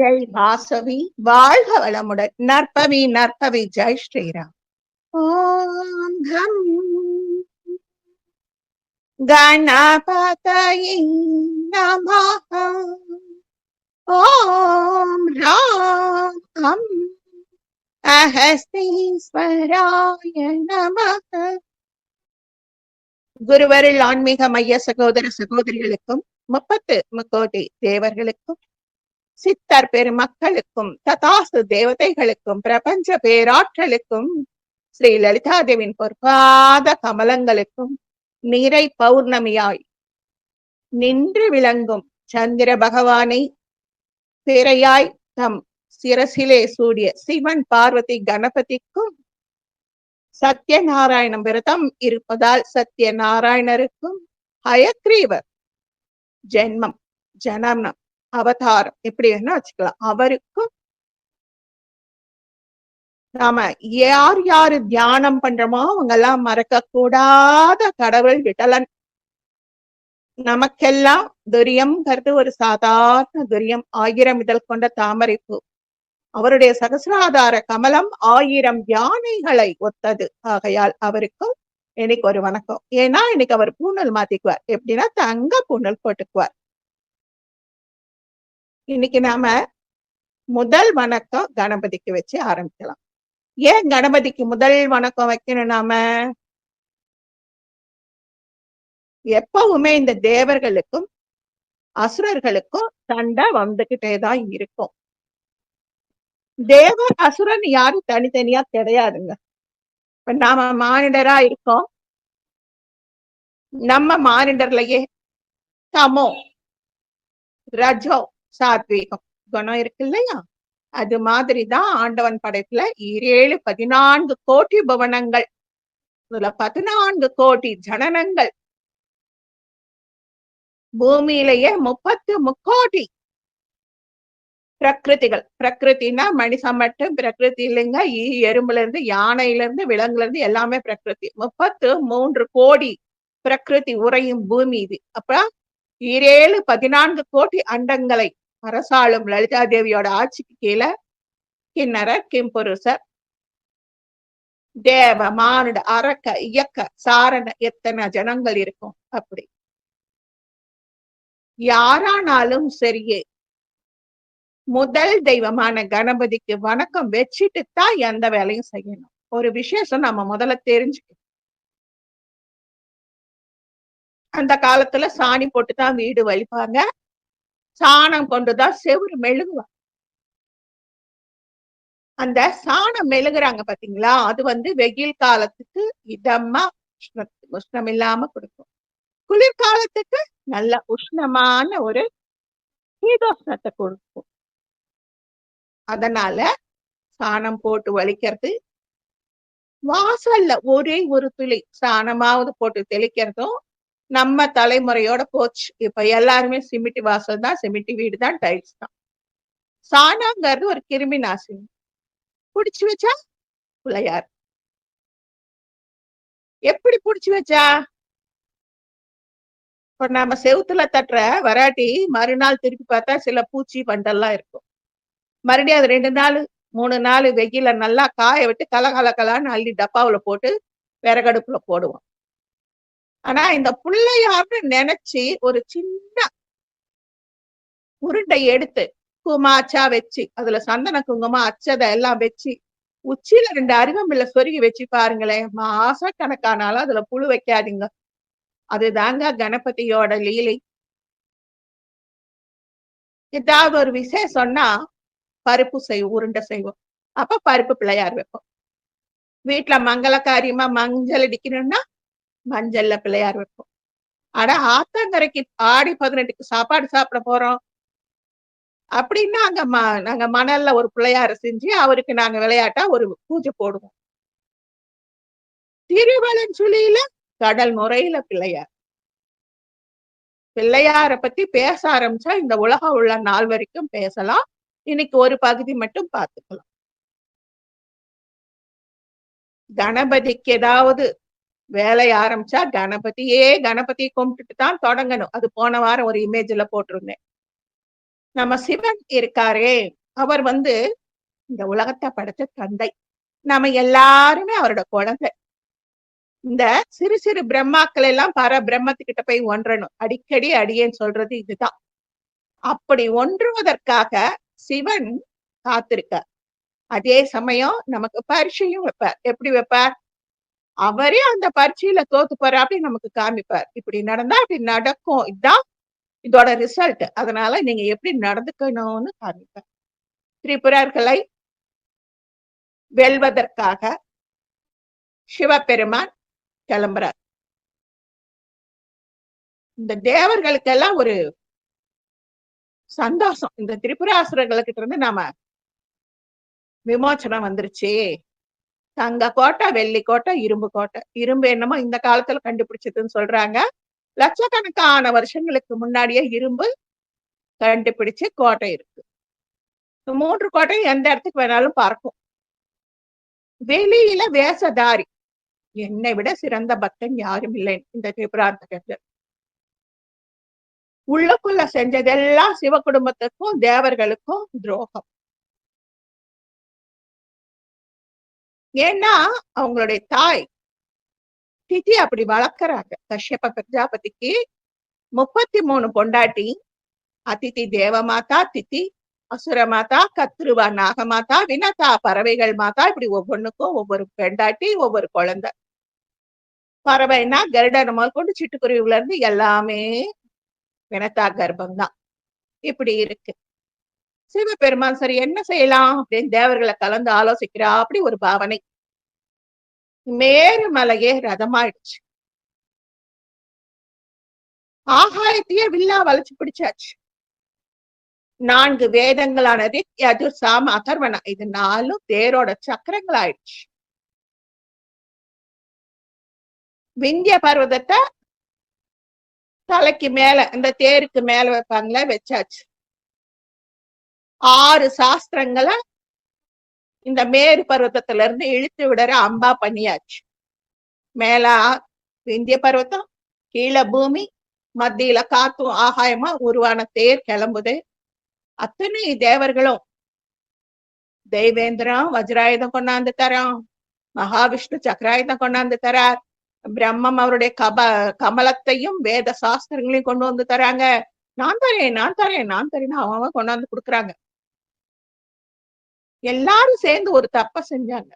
ஜெய் வாசவி வாழ்க வளமுடன். நற்பவி நற்பவி ஜெய் ஸ்ரீராம். ஓம் கம். கணபதயை நமः. ஓம் ராம் கம் அஹஸ்தீஸ்வராய நம. குருவருள் ஆன்மீக மைய சகோதர சகோதரிகளுக்கும் முப்பத்து முக்கோடி தேவர்களுக்கும் சித்தர் பெருமக்களுக்கும் ததாசு தேவதைகளுக்கும் பிரபஞ்ச பேராற்றலுக்கும் ஸ்ரீ லலிதாதேவின் பொற்பாத கமலங்களுக்கும் நிறை பௌர்ணமியாய் நின்று விளங்கும் சந்திர பகவானை திரையாய் தம் சிரசிலே சூடிய சிவன் பார்வதி கணபதிக்கும் சத்யநாராயணம் விரதம் இருப்பதால் சத்யநாராயணருக்கும் ஹயக்ரீவர் ஜென்மம் ஜனனம். அவதாரம். எப்படி வேணா வச்சுக்கலாம். அவருக்கும் நாம யார் யாரு தியானம் பண்றோமோ அவங்க எல்லாம் மறக்க கூடாத கடவுள் விட்டலன். நமக்கெல்லாம் துரியம்ங்கிறது ஒரு சாதாரண துரியம். ஆயிரம் இதழ் கொண்ட தாமரை பூ. அவருடைய சகசிராதார கமலம் ஆயிரம் யானைகளை ஒத்தது. ஆகையால் அவருக்கும் இன்னைக்கு ஒரு வணக்கம். ஏன்னா இன்னைக்கு அவர் பூணல் மாத்திக்குவார். எப்படின்னா தங்க பூணல் போட்டுக்குவார். இன்னைக்கு நாம முதல் வணக்கம் கணபதிக்கு வச்சு ஆரம்பிக்கலாம். ஏன் கணபதிக்கு முதல் வணக்கம் வைக்கணும் நாம? எப்பவுமே இந்த தேவர்களுக்கும் அசுரர்களுக்கும் சண்டை வந்துகிட்டே தான் இருக்கும். தேவர் அசுரன் யாரும் தனித்தனியா கிடையாதுங்க. இப்ப நாம மானிடரா இருக்கோம். நம்ம மானிடர்லயே தமோ ரஜோ சாத்வீகம். குணம் இருக்கு இல்லையா? அது மாதிரிதான் ஆண்டவன் படைப்புல ஏழு பதினான்கு கோடி புவனங்கள். இதுல பதினான்கு கோடி ஜனனங்கள். பூமியிலேயே முப்பத்து முக்கோடி பிரகிருதிகள். பிரகிருத்தினா மனுஷன் மட்டும் பிரகிருதி இல்லைங்க ஈ எறும்புல இருந்து யானையில இருந்து விலங்குல இருந்து எல்லாமே பிரகிருதி. முப்பத்து மூன்று கோடி பிரகிருதி உறையும் பூமி இது. அப்ப ஈரேழு பதினான்கு கோடி அண்டங்களை அரசாளும் லலிதா தேவியோட ஆட்சிக்கு கீழே கிண்ணற கிம்புருசர் தேவ மானுட அரக்க இயக்க சாரண எத்தனை ஜனங்கள் இருக்கும் அப்படி? யாரானாலும் சரியே. முதல் தெய்வமான கணபதிக்கு வணக்கம் வச்சுட்டு தான் எந்த வேலையும் செய்யணும். ஒரு விசேஷம் நம்ம முதல்ல தெரிஞ்சுக்கணும். அந்த காலத்துல சாணி போட்டுதான் வீடு வலிப்பாங்க. சாணம் கொண்டுதான் செவுரு மெழுகுவாங்க அந்த சாணம் மெழுகுறாங்க பாத்தீங்களா? அது வந்து வெயில் காலத்துக்கு இதமா உஷ்ண உஷ்ணம் இல்லாம கொடுக்கும். குளிர்காலத்துக்கு நல்ல உஷ்ணமான ஒரு சீதோஷ்ணத்தை கொடுக்கும். அதனால சாணம் போட்டு வலிக்கிறது. வாசல்ல ஒரே ஒரு துளி சாணமாவது போட்டு தெளிக்கிறதும் நம்ம தலைமுறையோட போச்சு. இப்ப எல்லாருமே சிமிட்டி வாசல் தான் சிமிட்டி வீடு தான் டைல்ஸ் தான். சாணாங்கிறது ஒரு கிருமி நாசினி. புடிச்சு வச்சா? பிள்ளையார் எப்படி புடிச்சு வச்சா? இப்ப நம்ம செவுத்துல தட்டுற வராட்டி மறுநாள் திருப்பி பார்த்தா சில பூச்சி பண்டெல்லாம் இருக்கும். மறுபடியும் அது ரெண்டு நாள் மூணு நாள் வெயில நல்லா காய விட்டு கலகல கலான்னு அள்ளி டப்பாவில் போட்டு விறகடுப்புல போடுவோம். ஆனா இந்த பிள்ளையார்னு நினைச்சு ஒரு சின்ன உருண்டை எடுத்து குமாச்சா வச்சு அதுல சந்தன குங்குமம் அச்சதை எல்லாம் வச்சு உச்சியில ரெண்டு அருகம்பில்ல சொருகி வச்சு பாருங்களேன் மாச கணக்கானாலும் அதுல புழு வைக்காதீங்க. அதுதாங்க கணபதியோட லீலை. ஏதாவது ஒரு விசேஷம்னா பருப்பு செய்வோம் உருண்டை செய்வோம். அப்ப பருப்பு பிள்ளையார் வைப்போம். வீட்டுல மங்கள காரியமா மஞ்சள் அடிக்கணும்னா மஞ்சள்ல பிள்ளையார் வைப்போம். ஆனா ஆத்தங்கரைக்கு ஆடி பதினெட்டுக்கு சாப்பாடு சாப்பிட போறோம். அப்படின்னா அங்க ம நாங்க மணல்ல ஒரு பிள்ளையார செஞ்சு அவருக்கு நாங்க விளையாட்டா ஒரு பூஜை போடுவோம். திருவலஞ்சுழியில கடல் முறையில பிள்ளையார். பிள்ளையார பத்தி பேச ஆரம்பிச்சா இந்த உலகம் உள்ள நாள் வரைக்கும் பேசலாம். இன்னைக்கு ஒரு பகுதி மட்டும் பார்த்துக்கலாம். கணபதிக்கு ஏதாவது வேலை ஆரம்பிச்சா கணபதியே கணபதியை கும்பிட்டுட்டு தான் தொடங்கணும். அது போன வாரம் ஒரு இமேஜ்ல போட்டிருந்தேன். நம்ம சிவன் இருக்காரே அவர் வந்து இந்த உலகத்தை படைச்ச தந்தை. நம்ம எல்லாருமே அவரோட குழந்தை. இந்த சிறு சிறு பிரம்மாக்கள் எல்லாம் பர பிரம்மத்துக்கிட்ட போய் ஒன்றணும். அடிக்கடி அடியேன்னு சொல்றது இதுதான். அப்படி ஒன்றுவதற்காக சிவன் காத்திருக்கார். அதே சமயம் நமக்கு பரிசையும் வைப்பார். எப்படி வைப்பார்? அவரே அந்த பரீட்சையில தோத்து போறாப்படி நமக்கு காமிப்பார். இப்படி நடந்தா இப்படி நடக்கும். இதுதான் இதோட ரிசல்ட் அதனால நீங்க எப்படி நடந்துக்கணும்னு காமிப்பார். திரிபுரர்களை வெல்வதற்காக சிவபெருமான் கிளம்புறார். இந்த தேவர்களுக்கெல்லாம் ஒரு சந்தோஷம். இந்த திரிபுராசுரர்களுக்கிட்ட இருந்து நாம விமோச்சனம் வந்துருச்சு. தங்க கோட்டை வெள்ளி கோட்டை இரும்பு கோட்டை. இரும்பு என்னமோ இந்த காலத்துல கண்டுபிடிச்சதுன்னு சொல்றாங்க. லட்சக்கணக்கான வருஷங்களுக்கு முன்னாடியே இரும்பு கண்டுபிடிச்சு கோட்டை இருக்கு. மூன்று கோட்டையும் எந்த இடத்துக்கு வேணாலும் பார்க்கும் வெளியில வேசதாரி என்னை விட சிறந்த பக்தன் யாரும் இல்லை இந்த திரிபுராந்தகர் உள்ளுக்குள்ள செஞ்சதெல்லாம் சிவ குடும்பத்துக்கும் தேவர்களுக்கும் துரோகம். ஏன்னா அவங்களுடைய தாய் திதி அப்படி வளர்க்கறாங்க. கஷ்யப்ப பிரஜாபதிக்கு முப்பத்தி மூணு பொண்டாட்டி அதிதி தேவமாதா திதி அசுர மாதா கத்ருவா நாகமாதா வினதா பறவைகள் மாதா இப்படி ஒவ்வொன்றுக்கும் ஒவ்வொரு பெண்டாட்டி ஒவ்வொரு குழந்தை. பறவைனா கருடன் முதல் கொண்டு சிட்டுக்குருவில இருந்து எல்லாமே வினதா கர்ப்பம்தான். இப்படி இருக்கு. சிவபெருமான் சரி என்ன செய்யலாம்? அப்படின்னு தேவர்களை கலந்து ஆலோசிக்கிறா. அப்படி ஒரு பாவனை. மேருமலையே ரதமாயிடுச்சு. ஆகாயத்தையே வில்லா வளைச்சு பிடிச்சாச்சு. நான்கு வேதங்களானது ரிக் சாம அதர்வன இது நாலும் தேரோட சக்கரங்கள் ஆயிடுச்சு விந்திய பர்வதத்தை தலைக்கு மேல இந்த தேருக்கு மேல வைப்பாங்களே வச்சாச்சு. ஆறு சாஸ்திரங்களை இந்த மேரு பர்வதத்துல இருந்து இழுத்து விடுற அம்பா பண்ணியாச்சு. மேல இந்திய பர்வதம் கீழே பூமி மத்தியில காத்தும் ஆகாயமா உருவான தேர் கிளம்புது. அத்தனை தேவர்களும். தெய்வேந்திரம் வஜ்ராயுதம் கொண்டாந்து தரான் மகாவிஷ்ணு சக்கராயுதம் கொண்டாந்து தரார். பிரம்மம் அவருடைய கப கமலத்தையும் வேத சாஸ்திரங்களையும் கொண்டு வந்து தராங்க. நான் தரேன் நான் தரேன் நான் தரேன்னு அவன் கொண்டாந்து கொடுக்குறாங்க. எல்லாரும் சேர்ந்து ஒரு தப்ப செஞ்சாங்க.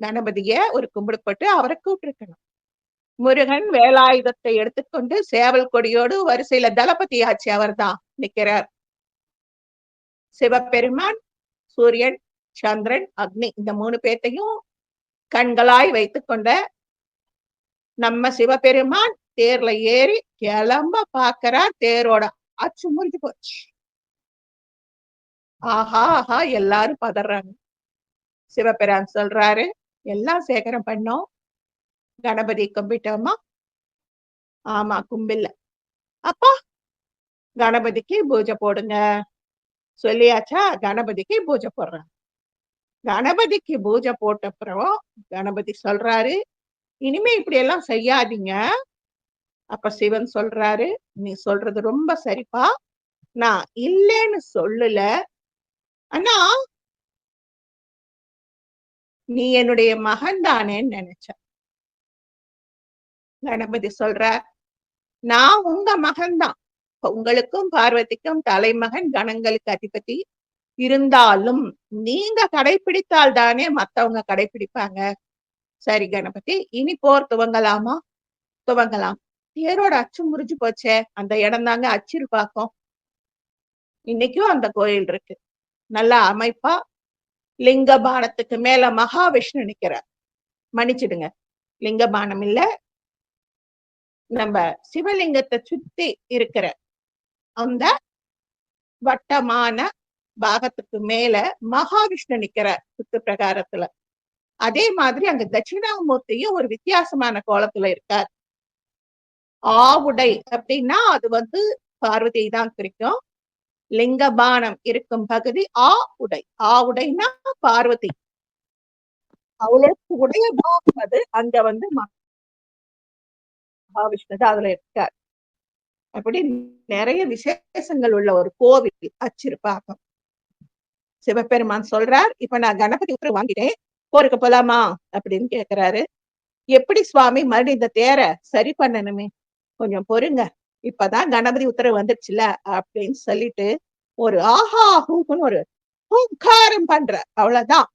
கணபதிய ஒரு கும்பிடுப்பட்டு அவரை கூப்பிட்டுருக்கணும். முருகன் வேலாயுதத்தை எடுத்துக்கொண்டு சேவல் கொடியோடு வரிசையில தளபதி ஆட்சி அவர்தான் நிக்கிறார். சிவபெருமான் சூரியன் சந்திரன் அக்னி இந்த மூணு பேர்த்தையும் கண்களாய் வைத்துக்கொண்ட நம்ம சிவபெருமான் தேர்ல ஏறி கிளம்ப பாக்குறார் தேரோட அச்சு முறிஞ்சு போச்சு. ஆஹா ஆஹா எல்லாரும் பதறாங்க. சிவபெருமான் சொல்றாரு எல்லாம் சேகரம் பண்ணோம். கணபதி கும்பிட்டோமா? ஆமா கும்பில்ல. அப்பா கணபதிக்கு பூஜை போடுங்க. சொல்லியாச்சா? கணபதிக்கு பூஜை போடுறாங்க. கணபதிக்கு பூஜை போட்ட அப்புறம் கணபதி சொல்றாரு இனிமே இப்படி எல்லாம் செய்யாதீங்க. அப்ப சிவன் சொல்றாரு நீ சொல்றது ரொம்ப சரிப்பா. நான் இல்லைன்னு சொல்லல ஆனா நீ என்னுடைய மகன் தானேன்னு நினைச்ச. கணபதி சொல்ற நான் உங்க மகன்தான் உங்களுக்கும் பார்வதிக்கும் தலைமகன் கணங்களுக்கு அதிபதி இருந்தாலும் நீங்க கடைபிடித்தால் தானே மத்தவங்க கடைபிடிப்பாங்க சரி கணபதி இனி போர் துவங்கலாமா? துவங்கலாம். தேரோட அச்சு முறிஞ்சு போச்சே. அந்த இடம் தாங்க அச்சிறு பாக்கம். இன்னைக்கும் அந்த கோயில் இருக்கு. நல்லா அமைப்பா லிங்க பானத்துக்கு மேல மகாவிஷ்ணு நிக்கிறார். மன்னிச்சிடுங்க. லிங்க பானம் இல்ல. நம்ம சிவலிங்கத்தை சுத்தி இருக்கிற அந்த வட்டமான பாகத்துக்கு மேல மகாவிஷ்ணு நிக்கிறார் சுத்து பிரகாரத்துல. அதே மாதிரி அங்க தட்சிணாமூர்த்தியும் ஒரு வித்தியாசமான கோலத்துல இருக்கார். ஆவுடை அப்படின்னா அது வந்து பார்வதியை தான் குறிக்கும். லிங்கபானம் இருக்கும் பகுதி ஆ உடை. ஆ உடைனா பார்வதி. அவளுக்கு உடைய பாகம் அது. அங்க வந்து மகாவிஷ்ணு அதுல இருக்கார். அப்படி நிறைய விசேஷங்கள் உள்ள ஒரு கோவில் அச்சிருப்பாக்கம் சிவபெருமான் சொல்றார் இப்ப நான் கணபதி உத்தரவு வாங்கிட்டேன். போருக்கு போலாமா? அப்படின்னு கேக்குறாரு. எப்படி சுவாமி? மறுபடியும் இந்த தேரை சரி பண்ணணுமே. கொஞ்சம் பொறுங்க. இப்பதான் கணபதி உத்தரவு வந்துருச்சுல அப்படின்னு சொல்லிட்டு ஒரு ஆஹா ஹூக்குன்னு ஒரு ஹூங்காரம் பண்ற. அவ்வளவுதான்.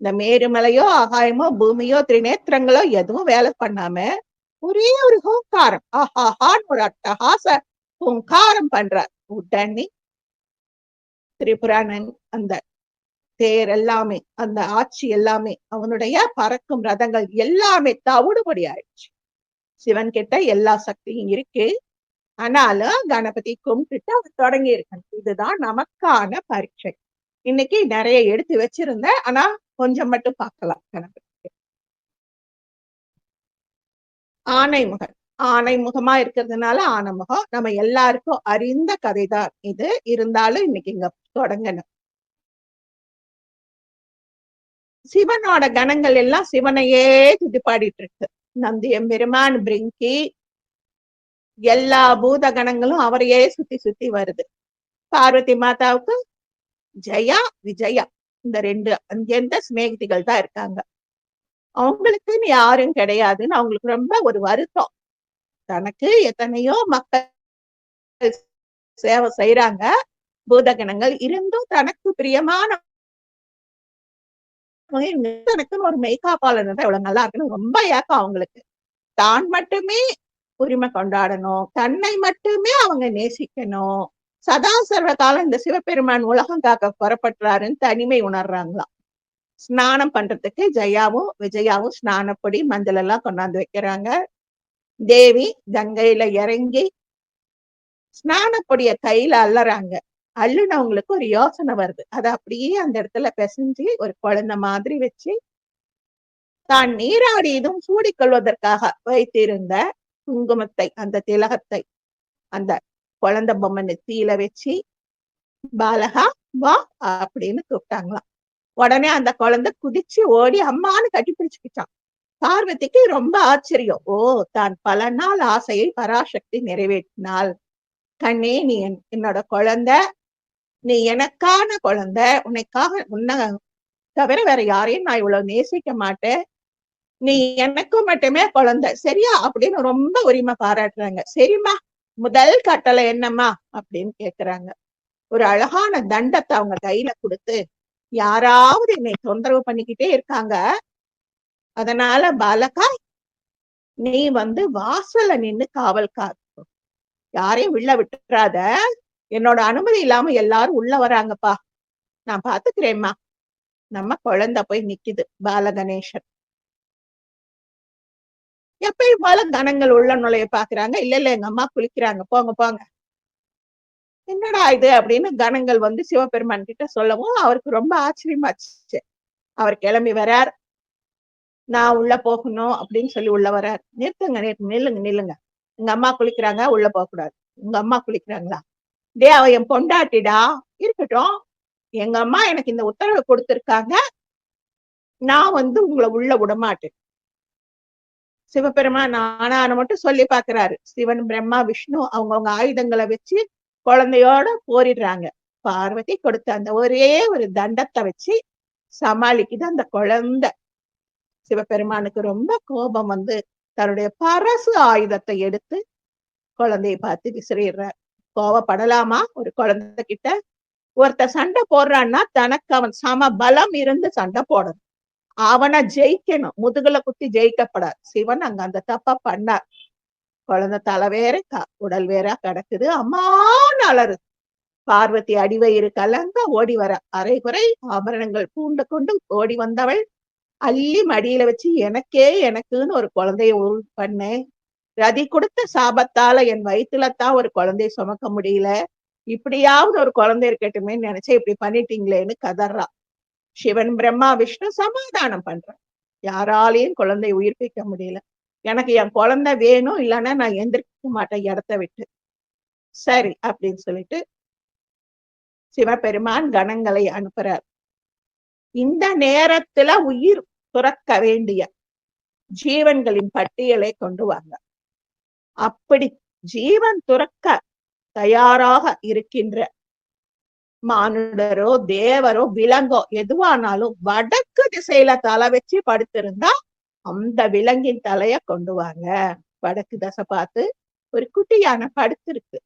இந்த மேருமலையோ ஆகாயமோ பூமியோ திரிநேத்திரங்களோ எதுவும் வேலை பண்ணாம ஒரே ஒரு ஹூங்காரம் ஆஹாஹான்னு ஒரு அட்டகாச ஹூங்காரம் பண்றார். உடனே திரிபுராணன் அந்த தேர் எல்லாமே அந்த ஆட்சி எல்லாமே அவனுடைய பறக்கும் ரதங்கள் எல்லாமே தவிடுபடி ஆயிடுச்சு சிவன் கிட்ட எல்லா சக்தியும் இருக்கு. ஆனாலும் கணபதி கும்பிட்டு அவர் தொடங்கி இருக்கணும். இதுதான் நமக்கான பரீட்சை. இன்னைக்கு நிறைய எடுத்து வச்சிருந்தேன். ஆனா கொஞ்சம் மட்டும் பார்க்கலாம் கணபதி ஆனைமுகன் ஆனைமுகமா இருக்கிறதுனால ஆனைமுகம் நம்ம எல்லாருக்கும் அறிந்த கதைதான் இது. இருந்தாலும் இன்னைக்கு இங்க தொடங்கணும். சிவனோட கணங்கள் எல்லாம் சிவனையே துடிப்பாடிட்டு பாடிட்டு இருக்கு. நந்தியம் பெருமான் பிரிங்கி எல்லா பூத கணங்களும் அவரையே சுத்தி சுத்தி வருது. பார்வதி மாதாவுக்கு ஜெயா விஜயா இந்த ரெண்டு எந்த சிநேகிதிகள் தான் இருக்காங்க. அவங்களுக்குன்னு யாரும் கிடையாதுன்னு அவங்களுக்கு ரொம்ப ஒரு வருத்தம். தனக்கு எத்தனையோ மக்கள் சேவை செய்யறாங்க பூதகணங்கள் இருந்தும் தனக்கு பிரியமான தனக்குன்னு ஒரு மெய்காப்பாளர் தான் இவ்வளவு நல்லா இருக்குன்னு ரொம்ப ஏக்கம் அவங்களுக்கு. தான் மட்டுமே உரிமை கொண்டாடணும். தன்னை மட்டுமே அவங்க நேசிக்கணும். சதா சர்வ காலம் இந்த சிவபெருமான் உலகம் காக்க புறப்பட்டுறாருன்னு தனிமை உணர்றாங்களாம். ஸ்நானம் பண்றதுக்கு ஜெயாவும் விஜயாவும் ஸ்நானப்படி மஞ்சள் எல்லாம் கொண்டாந்து வைக்கிறாங்க. தேவி கங்கையில இறங்கி ஸ்நானப்பொடிய கையில அள்ளறாங்க. அள்ளுனவங்களுக்கு ஒரு யோசனை வருது. அதை அப்படியே அந்த இடத்துல பிசைஞ்சு ஒரு குழந்தை மாதிரி வச்சு தான் நீராடி இதுவும் சூடிக்கொள்வதற்காக வைத்திருந்த குங்குமத்தை அந்த திலகத்தை அந்த குழந்தை பொம்மை நெத்தியில வச்சு பாலகா வா அப்படின்னு கூப்பிட்டாங்களாம். உடனே அந்த குழந்தை குதிச்சு ஓடி அம்மான்னு கட்டி பிடிச்சுக்கிட்டான். பார்வதிக்கு ரொம்ப ஆச்சரியம். ஓ தான் பல நாள் ஆசையை பராசக்தி நிறைவேற்றினாள். கண்ணே நீ என்னோட குழந்தை. நீ எனக்கான குழந்தை. உனக்காக உன்னை தவிர வேற யாரையும் நான் இவ்வளவு நேசிக்க மாட்டேன். நீ எனக்கும் மட்டுமே குழந்தை. சரியா? அப்படின்னு ரொம்ப உரிமை பாராட்டுறாங்க. சரிம்மா முதல் கட்டளை என்னம்மா? அப்படின்னு கேக்குறாங்க. ஒரு அழகான தண்டத்தை அவங்க கையில கொடுத்து யாராவது என்னை தொந்தரவு பண்ணிக்கிட்டே இருக்காங்க. அதனால பாலகா நீ வந்து வாசல்ல நின்னு காவல் காக்கும் யாரையும் உள்ள விட்டுறாத. என்னோட அனுமதி இல்லாம எல்லாரும் உள்ள வராங்கப்பா. நான் பாத்துக்கிறேம்மா. நம்ம குழந்தை போய் நிக்குது பாலகணேசன். எப்பயும் போல கணங்கள் உள்ள நுழைய பாக்குறாங்க. இல்ல இல்ல எங்க அம்மா குளிக்கிறாங்க. போங்க போங்க. என்னடா இது அப்படின்னு கணங்கள் வந்து சிவபெருமான் கிட்ட சொல்லவும் அவருக்கு ரொம்ப ஆச்சரியமாச்சு. அவர் கிளம்பி வரார். நான் உள்ள போகணும் அப்படின்னு சொல்லி உள்ள வரார். நிறுத்துங்க நிறுத்து நில்லுங்க நில்லுங்க. எங்க அம்மா குளிக்கிறாங்க உள்ள போக கூடாது உங்க அம்மா குளிக்கிறாங்களா? டே அவ என் பொண்டாட்டிடா. இருக்கட்டும். எங்க அம்மா எனக்கு இந்த உத்தரவு கொடுத்திருக்காங்க. நான் வந்து உங்களை உள்ள விடமாட்டேன். சிவபெருமான் ஆனான்னு மட்டும் சொல்லி பாக்குறாரு. சிவன் பிரம்மா விஷ்ணு அவங்கவுங்க ஆயுதங்களை வச்சு குழந்தையோட போரிடுறாங்க. பார்வதி கொடுத்த அந்த ஒரே ஒரு தண்டத்தை வச்சு சமாளிக்குது அந்த குழந்தை. சிவபெருமானுக்கு ரொம்ப கோபம் வந்து தன்னுடைய பரசு ஆயுதத்தை எடுத்து குழந்தைய பார்த்து விசிறிடுறார். கோவப்படலாமா? ஒரு குழந்தை கிட்ட ஒருத்த சண்டை போடுறான்னா தனக்கு அவன் சம பலம் இருந்து சண்டை போடணும். அவனை ஜெயிக்கணும் முதுகுல குத்தி ஜெயிக்கப்படாது சிவன் அங்க அந்த தப்ப பண்ணார் குழந்தை தலை வேற உடல் வேற கிடக்குது அம்மான்னு அலறுது பார்வதி அடிவயிறு கலங்க ஓடி வர அரைகுறை ஆபரணங்கள் பூண்டு கொண்டு ஓடி வந்தவள் அள்ளி மடியில வச்சு எனக்கே எனக்குன்னு ஒரு குழந்தைய உள் பண்ணேன் ரதி கொடுத்த சாபத்தால என் வயிற்றுலத்தான் ஒரு குழந்தைய சுமக்க முடியல இப்படியாவது ஒரு குழந்தை இருக்கட்டுமே நினைச்சா இப்படி பண்ணிட்டீங்களேன்னு கதறா சிவன் பிரம்மா விஷ்ணு சமாதானம் பண்றான். யாராலையும் குழந்தை உயிர்ப்பிக்க முடியல. எனக்கு என் குழந்தை வேணும் இல்லைன்னா நான் எந்திரிக்க மாட்டேன் இடத்த விட்டு. சரி அப்படின்னு சொல்லிட்டு சிவபெருமான் கணங்களை அனுப்புறார். இந்த நேரத்துல உயிர் துறக்க வேண்டிய ஜீவன்களின் பட்டியலை கொண்டு வாங்க. அப்படி ஜீவன் துறக்க தயாராக இருக்கின்ற மானுடரோ தேவரோ விலங்கோ எதுவானாலும் வடக்கு திசையில தலை வச்சு படுத்திருந்தா அந்த விலங்கின் தலைய கொண்டு வாங்க. வடக்கு தசை பார்த்து ஒரு குட்டி யானை படுத்திருக்கு.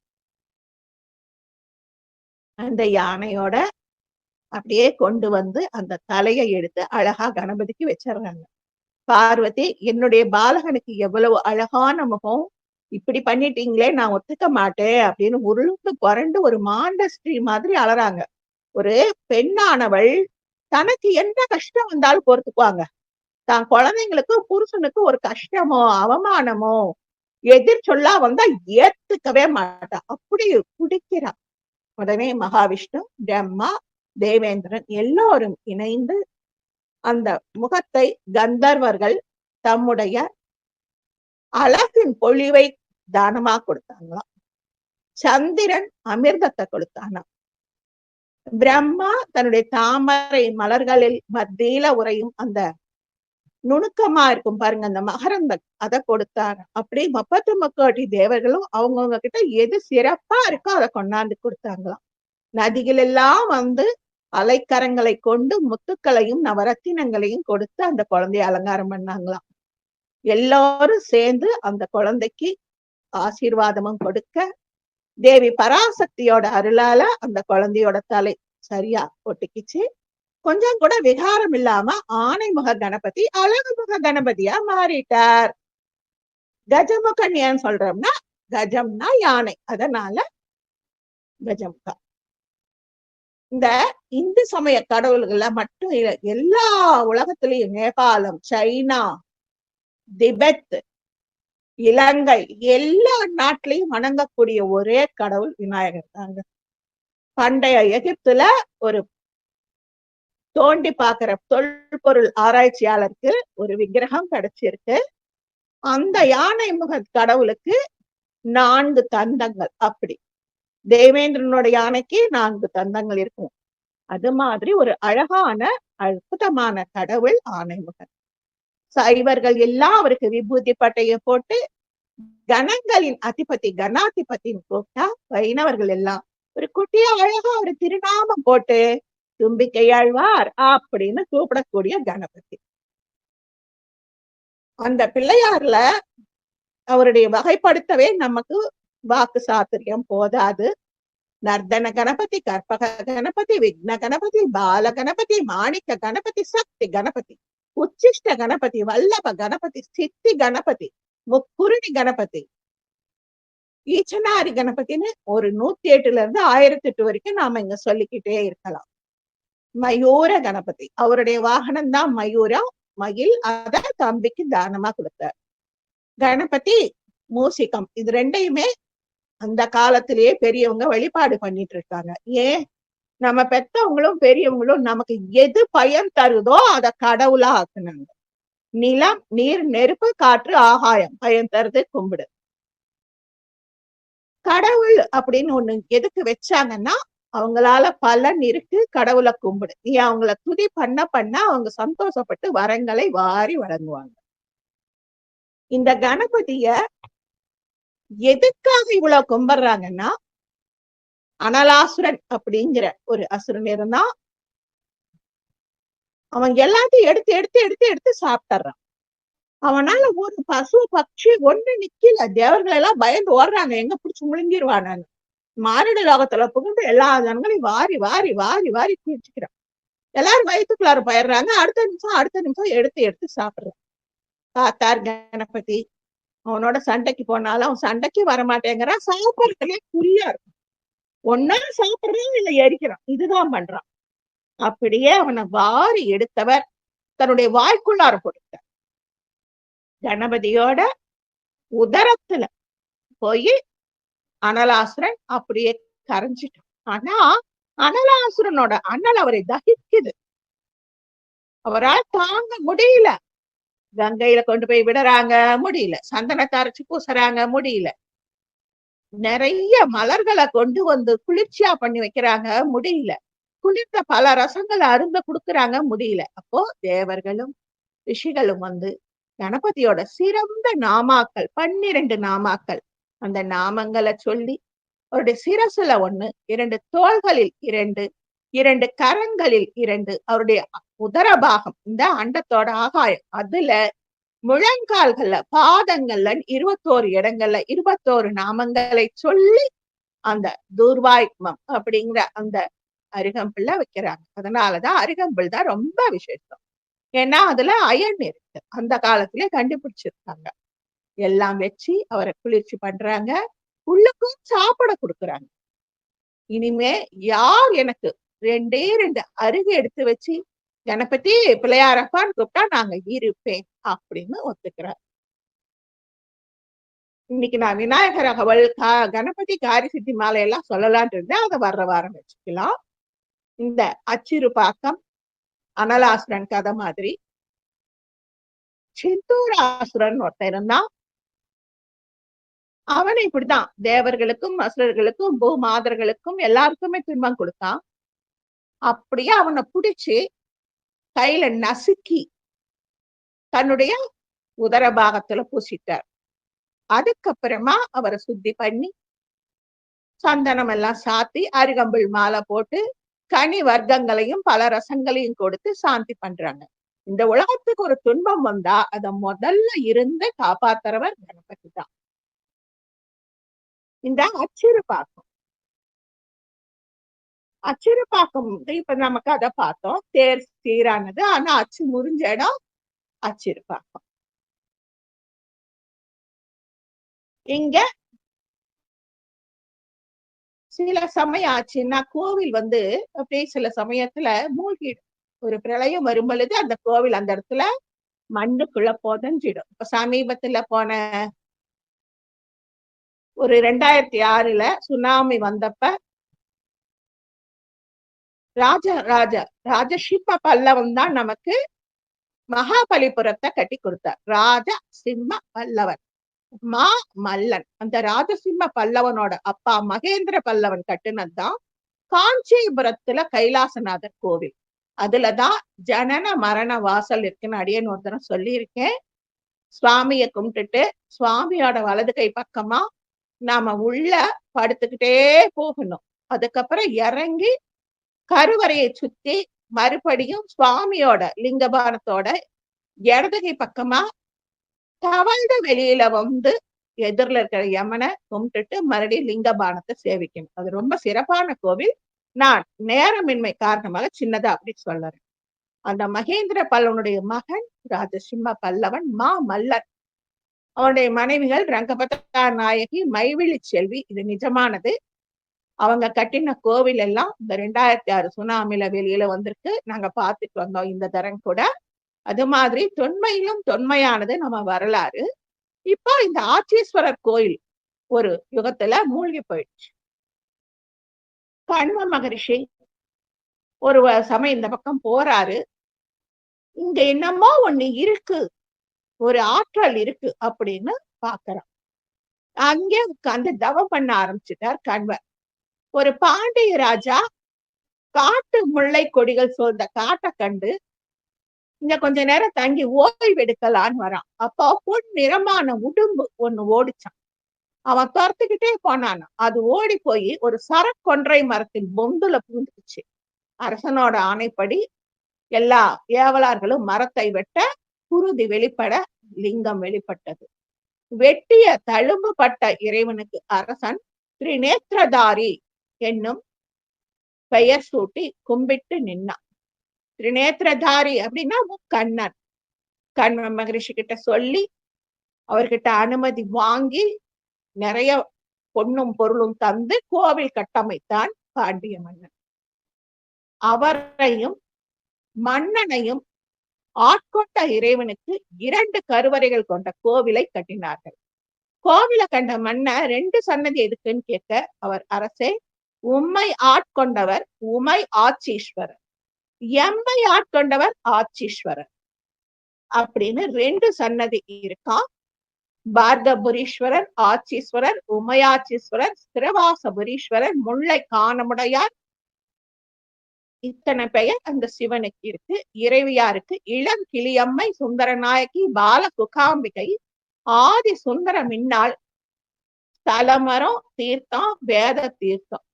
அந்த யானையோட அப்படியே கொண்டு வந்து அந்த தலையை எடுத்து அழகா கணபதிக்கு வச்சிடுறாங்க. பார்வதி என்னுடைய பாலகனுக்கு எவ்வளவு அழகான முகம் இப்படி பண்ணிட்டீங்களே நான் ஒத்துக்க மாட்டேன் அப்படின்னு உருளுந்து குரண்டு ஒரு மாண்ட ஸ்ரீ மாதிரி அலறாங்க. ஒரு பெண்ணானவள் தனக்கு என்ன கஷ்டம் வந்தாலும் பொறுத்துக்குவாங்க. தான் குழந்தைங்களுக்கு புருஷனுக்கு ஒரு கஷ்டமோ அவமானமோ எதிர் சொல்லா வந்தா ஏத்துக்கவே மாட்டா. அப்படி குடிக்கிறா. உடனே மகாவிஷ்ணு பிரம்மா தேவேந்திரன் எல்லோரும் இணைந்து அந்த முகத்தை கந்தர்வர்கள் தம்முடைய அழகின் பொழிவை தானமா கொடுத்தாங்களாம். சந்திரன் அமிர்தத்தை கொடுத்தானா பிரம்மா தன்னுடைய தாமரை மலர்களில் மத்தியில உரையும் அந்த நுணுக்கமா இருக்கும் பாருங்க அந்த மகரந்த அதை கொடுத்தாங்க அப்படி முப்பத்து முக்கோட்டி தேவர்களும் அவங்கவுங்க கிட்ட எது சிறப்பா இருக்கோ அதை கொண்டாந்து கொடுத்தாங்களாம். நதிகள் எல்லாம் வந்து அலைக்கரங்களை கொண்டு முத்துக்களையும் நவரத்தினங்களையும் கொடுத்து அந்த குழந்தைய அலங்காரம் பண்ணாங்களாம். எல்லாரும் சேர்ந்து அந்த குழந்தைக்கு ஆசீர்வாதமும் கொடுக்க தேவி பராசக்தியோட அருளால அந்த குழந்தையோட தலை சரியா ஒட்டிக்கிச்சு. கொஞ்சம் கூட விகாரம் இல்லாம ஆனைமுக கணபதி அழகுமுக கணபதியா மாறிட்டார். கஜமுகன் ஏன் சொல்றோம்னா கஜம்னா யானை. அதனால கஜமுகா. இந்த இந்து சமய கடவுள்கள மட்டும் இல்ல எல்லா உலகத்திலையும் நேபாளம் சைனா திபெத் இலங்கை எல்லா நாட்டிலையும் வணங்கக்கூடிய ஒரே கடவுள் விநாயகர் தாங்க. பண்டைய எகிப்துல ஒரு தோண்டி பார்க்கிற தொல்பொருள் ஆராய்ச்சியாளருக்கு ஒரு விக்கிரகம் கிடைச்சிருக்கு. அந்த யானை முக கடவுளுக்கு நான்கு தந்தங்கள் அப்படி. தேவேந்திரனோட யானைக்கு நான்கு தந்தங்கள் இருக்கும். அது மாதிரி ஒரு அழகான அற்புதமான கடவுள் ஆணைமுகன் சைவர்கள் எல்லாம் அவருக்கு விபூதி பட்டையை போட்டு கணங்களின் அதிபதி கணாதிபதின்னு கூப்பிட்டா வைணவர்கள் எல்லாம். ஒரு குட்டியா அழகா ஒரு திருநாமம் போட்டு தும்பிக்கையாழ்வார் அப்படின்னு கூப்பிடக்கூடிய கணபதி. அந்த பிள்ளையார்ல அவருடைய வகைப்படுத்தவே நமக்கு வாக்கு சாத்திரியம் போதாது. நர்தன கணபதி கற்பக கணபதி விக்ன கணபதி பால கணபதி மாணிக்க கணபதி சக்தி கணபதி உச்சிஷ்ட கணபதி வல்லப கணபதி சித்தி கணபதி முக்குருணி கணபதி. ஈச்சனாரி கணபதின்னு ஒரு நூத்தி எட்டுல இருந்து ஆயிரத்தி எட்டு வரைக்கும் நாம இங்க சொல்லிக்கிட்டே இருக்கலாம். மயூர கணபதி. அவருடைய வாகனம் தான் மயூரா மயில் அத தம்பிக்கு தானமா கொடுத்தார். கணபதி மூசிகம். இது ரெண்டையுமே அந்த காலத்திலேயே பெரியவங்க வழிபாடு பண்ணிட்டு இருக்காங்க. ஏன்? நம்ம பெத்தவங்களும் பெரியவங்களும் நமக்கு எது பயன் தருதோ அத கடவுளா ஆக்குனாங்க. நிலம் நீர் நெருப்பு காற்று ஆகாயம். பயன் தருது கும்பிடு. கடவுள் அப்படின்னு ஒண்ணு எதுக்கு வச்சாங்கன்னா அவங்களால பலன் இருக்கு கடவுளை கும்பிடு. நீ அவங்கள துதி பண்ண பண்ண அவங்க சந்தோஷப்பட்டு வரங்களை வாரி வழங்குவாங்க. இந்த கணபதிய எதுக்காக இவ்வளவு கும்பிடுறாங்கன்னா அனலாசுரன் அப்படிங்கிற ஒரு அசுரன் இருந்தான். அவன் எல்லாத்தையும் எடுத்து எடுத்து எடுத்து எடுத்து சாப்பிட்டுறான். அவனால ஒரு பசு பட்சி ஒண்ணு நிக்கல. தேவர்கள் எல்லாம் பயந்து ஓடுறாங்க. எங்க பிடிச்சி முழுங்கிருவானு மானிட லோகத்துல புகுந்து எல்லா ஜனங்களையும் வாரி வாரி வாரி வாரி தீர்ச்சிக்கிறான் எல்லாரும் வயிற்றுக்குள்ளார போயிடுறாங்க. அடுத்த நிமிஷம் அடுத்த நிமிஷம் எடுத்து எடுத்து சாப்பிடுறான். தாத்தார் கணபதி அவனோட சண்டைக்கு போனாலும் அவன் சண்டைக்கு வரமாட்டேங்கிறான். சாப்பிட்றதுலயே குறியா இருக்கும். ஒன்னா சாப்பிடுறான் இல்ல எரிக்கிறான். இதுதான் பண்றான். அப்படியே அவனை வாரி எடுத்தவர். தன்னுடைய வாய்க்குள்ளார கொடுத்தார். கணபதியோட உதரத்துல போய் அனலாசுரன் அப்படியே கரைஞ்சிட்டான். ஆனா அனலாசுரனோட அனல் அவரை தகிக்குது. அவரால் தாங்க முடியல. கங்கையில கொண்டு போய் விடுறாங்க முடியல. சந்தனத்தை அரைச்சு பூசுறாங்க முடியல. நிறைய மலர்களை கொண்டு வந்து குளிர்ச்சியா பண்ணி வைக்கிறாங்க முடியல. குளிர்ந்த பல ரசங்களை அருந்த கொடுக்குறாங்க முடியல. அப்போ தேவர்களும் ரிஷிகளும் வந்து கணபதியோட சிறந்த நாமாக்கள் பன்னிரண்டு நாமாக்கள் அந்த நாமங்களை சொல்லி அவருடைய சிரசுல ஒண்ணு இரண்டு தோள்களில் இரண்டு இரண்டு கரங்களில் இரண்டு அவருடைய உதரபாகம் இந்த அண்டத்தோட ஆகாயம். அதுல முழங்கால்கள்ல பாதங்கள்ல இருபத்தோரு இடங்கள்ல இருபத்தோரு நாமங்களை சொல்லி அந்த துர்வாய்மம் அப்படிங்கிற அந்த அருகம்புல்ல வைக்கிறாங்க. அதனாலதான் அருகம்புல் தான் ரொம்ப விசேஷம். ஏன்னா அதுல அயன் இருக்கு. அந்த காலத்திலே கண்டுபிடிச்சிருக்காங்க. எல்லாம் வச்சு அவரை குளிர்ச்சி பண்றாங்க. உள்ளுக்கும் சாப்பிட கொடுக்குறாங்க. இனிமே யார் எனக்கு ரெண்டே ரெண்டு அருகு எடுத்து வச்சு கணபதி பிள்ளையாரப்பான்னு கூப்பிட்டா நாங்க இருப்பேன் அப்படின்னு ஒத்துக்கிறார். இன்னைக்கு நான் விநாயகர் அகவல் கா- கணபதி காரி சித்தி மாலை எல்லாம் சொல்லலாம்னு இருந்தேன். அதை வர்ற வாரம் வச்சுக்கலாம். இந்த அச்சிறு பாக்கம் அனலாசுரன் கதை மாதிரி. சிந்தூராசுரன் ஒருத்தன் இருந்தான். அவன் இப்படிதான் தேவர்களுக்கும் அசுரர்களுக்கும் பூமாதர்களுக்கும் எல்லாருக்குமே துன்பம் கொடுத்தான். அப்படியே அவனை பிடிச்சு கையில நசுக்கி தன்னுடைய உதர பாகத்துல பூசிட்டார். அதுக்கப்புறமா அவரை சுத்தி பண்ணி சந்தனம் எல்லாம் சாத்தி அருகம்புல் மாலை போட்டு கனி வர்க்கங்களையும் பல ரசங்களையும் கொடுத்து சாந்தி பண்றாங்க. இந்த உலகத்துக்கு ஒரு துன்பம் வந்தா அத முதல்ல இருந்து காப்பாத்துறவர் கணபதி தான். இந்த அச்சிறு பாக்கம் வந்து இப்ப நமக்கு அதை பார்த்தோம். தேர் சீரானது ஆனா அச்சு முறிஞ்ச இடம் அச்சிறு பாக்கம் இங்க சில சமயம் ஆச்சுன்னா கோவில் வந்து அப்படியே சில சமயத்துல மூழ்கிடும். ஒரு பிரளயம் வரும் பொழுது அந்த கோவில் அந்த இடத்துல மண்ணுக்குள்ள புதஞ்சிடும். இப்ப சமீபத்துல போன ஒரு ரெண்டாயிரத்தி ஆறுல சுனாமி வந்தப்ப ராஜா ராஜா ராஜசிம்ம பல்லவன் தான் நமக்கு மகாபலிபுரத்தை கட்டி கொடுத்தார். ராஜ சிம்ம பல்லவன். மா மல்லன். அந்த ராஜசிம்ம பல்லவனோட அப்பா மகேந்திர பல்லவன் கட்டுனதுதான் காஞ்சிபுரத்துல கைலாசநாதர் கோவில். அதுலதான் ஜனன மரண வாசல் இருக்குன்னு அடியன் ஒரு சொல்லியிருக்கேன். சுவாமிய கும்பிட்டுட்டு சுவாமியோட வலது கை பக்கமா நாம உள்ள படுத்துக்கிட்டே போகணும். அதுக்கப்புறம் இறங்கி கருவறையை சுத்தி மறுபடியும் சுவாமியோட லிங்கபானத்தோட இடதுகை பக்கமா தவழ்ந்து வெளியில வந்து எதிரில் இருக்கிற யமனை கும்பிட்டுட்டு மறுபடியும் லிங்கபானத்தை சேவிக்கணும். அது ரொம்ப சிறப்பான கோவில். நான் நேரமின்மை காரணமாக சின்னதா அப்படி சொல்றேன் அந்த மகேந்திர பல்லவனுடைய மகன் ராஜசிம்ம பல்லவன் மா மல்லன். அவனுடைய மனைவிகள் ரங்கபத்தா நாயகி மைவிழி செல்வி இது நிஜமானது. அவங்க கட்டின கோவில் எல்லாம் இந்த ரெண்டாயிரத்தி ஆறு சுனாமில வெளியில வந்திருக்கு. நாங்க பார்த்துட்டு வந்தோம் இந்த தரம் கூட அது மாதிரி தொன்மையிலும் தொன்மையானது நம்ம வரலாறு. இப்போ இந்த ஆச்சீஸ்வரர் கோயில் ஒரு யுகத்துல மூழ்கி போயிடுச்சு. கண்ம மகரிஷி ஒரு சமயம் இந்த பக்கம் போறாரு. இங்க என்னமோ ஒண்ணு இருக்கு. ஒரு ஆற்றல் இருக்கு அப்படின்னு பாக்குறான். அங்கே உட்கார்ந்து தவம் பண்ண ஆரம்பிச்சிட்டார் கண்வர் ஒரு பாண்டிய ராஜா காட்டு முல்லை கொடிகள் சூழ்ந்த காட்டை கண்டு இங்க கொஞ்ச நேரம் தங்கி ஓய்வு எடுக்கலான்னு வரான். அப்போ பொன் நிறமான உடும்பு ஒண்ணு ஓடிச்சான். அவன் துரத்துக்கிட்டே போனான். அது ஓடி போய் ஒரு சரக்கொன்றை மரத்தின் பொந்துல புகுந்துக்குச்சு அரசனோட ஆணைப்படி எல்லா ஏவலார்களும் மரத்தை வெட்ட குருதி வெளிப்பட லிங்கம் வெளிப்பட்டது. வெட்டிய தழும்புபட்ட இறைவனுக்கு அரசன் திரிநேத்திரதாரி என்னும் பெயர் சூட்டி கும்பிட்டு நின்னான். திரிநேத்திரதாரி அப்படின்னா முக்கண்ணன் கண்ண மகரிஷி கிட்ட சொல்லி அவர்கிட்ட அனுமதி வாங்கி நிறைய பொண்ணும் பொருளும் தந்து கோவில் கட்டமைத்தான் பாண்டிய மன்னன். அவரையும் மன்னனையும் ஆட்கொண்ட இறைவனுக்கு இரண்டு கருவறைகள் கொண்ட கோவிலை கட்டினார்கள். கோவிலை கண்ட மன்னர் ரெண்டு சன்னதி எதுக்குன்னு கேட்க அவர் அரசே உம்மை ஆட்கொண்டவர் உமை ஆட்சீஸ்வரர். எம்மை ஆட்கொண்டவர் ஆட்சீஸ்வரர். அப்படின்னு ரெண்டு சன்னதி இருக்கான் பார்கபுரீஸ்வரர் ஆட்சீஸ்வரர் உமையாட்சீஸ்வரர் ஸ்திரவாசபுரீஸ்வரர் முல்லை காணமுடையார். இத்தனை பெயர் அந்த சிவனுக்கு இருக்கு. இறைவியாருக்கு இளம் கிளியம்மை சுந்தரநாயகி பால சுகாம்பிகை ஆதி சுந்தர மின்னாள் தலமரம் தீர்த்தம் வேத தீர்த்தம்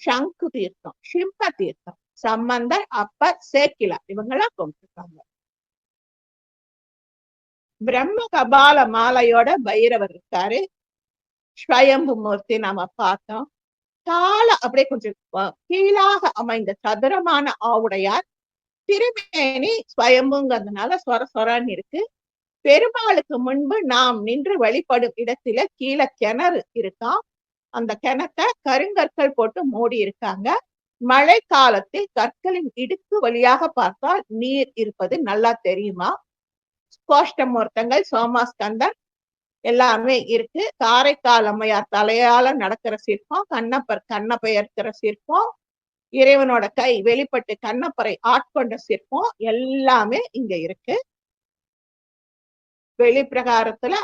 சங்கு தீர்த்தம் சிம்ப தீர்த்தம். சம்பந்தர் அப்பர் சேக்கிலா இவங்கெல்லாம் கும்பிட்டுருக்காங்க பிரம்ம கபால மாலையோட பைரவர் இருக்காரு. ஸ்வயம்பு மூர்த்தி நாம பார்த்தோம். தாள அப்படியே கொஞ்சம் கீழாக அமைந்த சதுரமான ஆவுடையார். திருமேனி ஸ்வயம்புங்கிறதுனால சொர சொரன்னு இருக்கு. பெருமாளுக்கு முன்பு நாம் நின்று வழிபடும் இடத்துல கீழே கிணறு இருக்காம் அந்த கிணத்தை கருங்கற்கள் போட்டு மூடி இருக்காங்க மழை காலத்தில் கற்களின் இடுக்கு வழியாக பார்த்தால் நீர் இருப்பது நல்லா தெரியுமா? கோஷ்டம் ஒருத்தங்கள் சோமாஸ்கந்தன் எல்லாமே இருக்கு. காரைக்கால் அம்மையார் தலையால நடக்கிற சிற்பம் கண்ணப்பர் கண்ணப்பெயர்க்கிற சிற்பம் இறைவனோட கை வெளிப்பட்டு கண்ணப்பரை ஆட்கொண்ட சிற்பம் எல்லாமே இங்க இருக்கு. வெளிப்பிரகாரத்துல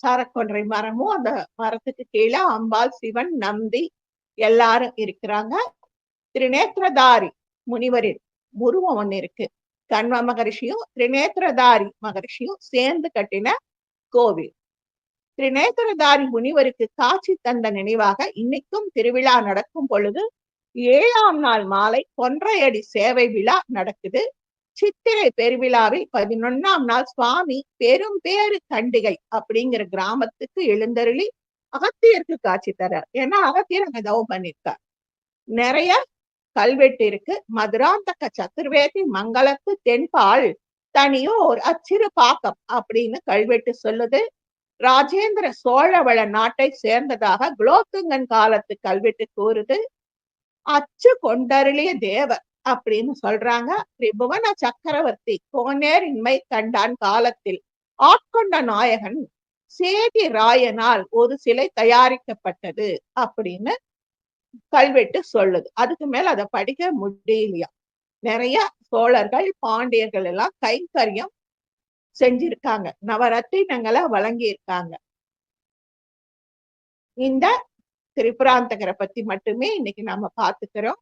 சாரக்கொன்றை மரமும் அந்த மரத்துக்கு கீழே அம்பாள் சிவன் நந்தி எல்லாரும் இருக்கிறாங்க. திரிநேத்திரதாரி முனிவரின் உருவம் ஒண்ணு இருக்கு. கண்வ மகரிஷியும் திரிநேத்திரதாரி மகரிஷியும் சேர்ந்து கட்டின கோவில். திரிநேத்திரதாரி முனிவருக்கு காட்சி தந்த நினைவாக இன்னைக்கும் திருவிழா நடக்கும் பொழுது ஏழாம் நாள் மாலை கொன்றையடி சேவை விழா நடக்குது. சித்திரை பெருவிழாவில் பதினொன்னாம் நாள் சுவாமி பெரும் பேரு கண்டிகை அப்படிங்கிற கிராமத்துக்கு எழுந்தருளி அகத்தியருக்கு காட்சி தரார். ஏன்னா அகத்தியர் அங்க தவம் பண்ணிருக்கார் நிறைய கல்வெட்டிற்கு மதுராந்தக சத்துர்வேதி மங்களத்து தென்பால் தனியோர் அச்சிறு பாக்கம் அப்படின்னு கல்வெட்டு சொல்லுது. ராஜேந்திர சோழவள நாட்டை சேர்ந்ததாக குலோத்துங்கன் காலத்து கல்வெட்டு கூறுது. அச்சு கொண்டருளிய தேவர் அப்படின்னு சொல்றாங்க. திரிபுவன சக்கரவர்த்தி கோனேரின்மை கண்டான் காலத்தில். ஆட்கொண்ட நாயகன் சேதி ராயனால் ஒரு சிலை தயாரிக்கப்பட்டது அப்படின்னு கல்வெட்டு சொல்லுது. அதுக்கு மேல அதை படிக்க முடியலையா? நிறைய சோழர்கள் பாண்டியர்கள் எல்லாம் கைங்கரியம் செஞ்சிருக்காங்க. நவரத்தினங்களை வழங்கி இருக்காங்க இந்த திரிபுராந்தகரை பத்தி மட்டுமே இன்னைக்கு நாம பாத்துக்கிறோம்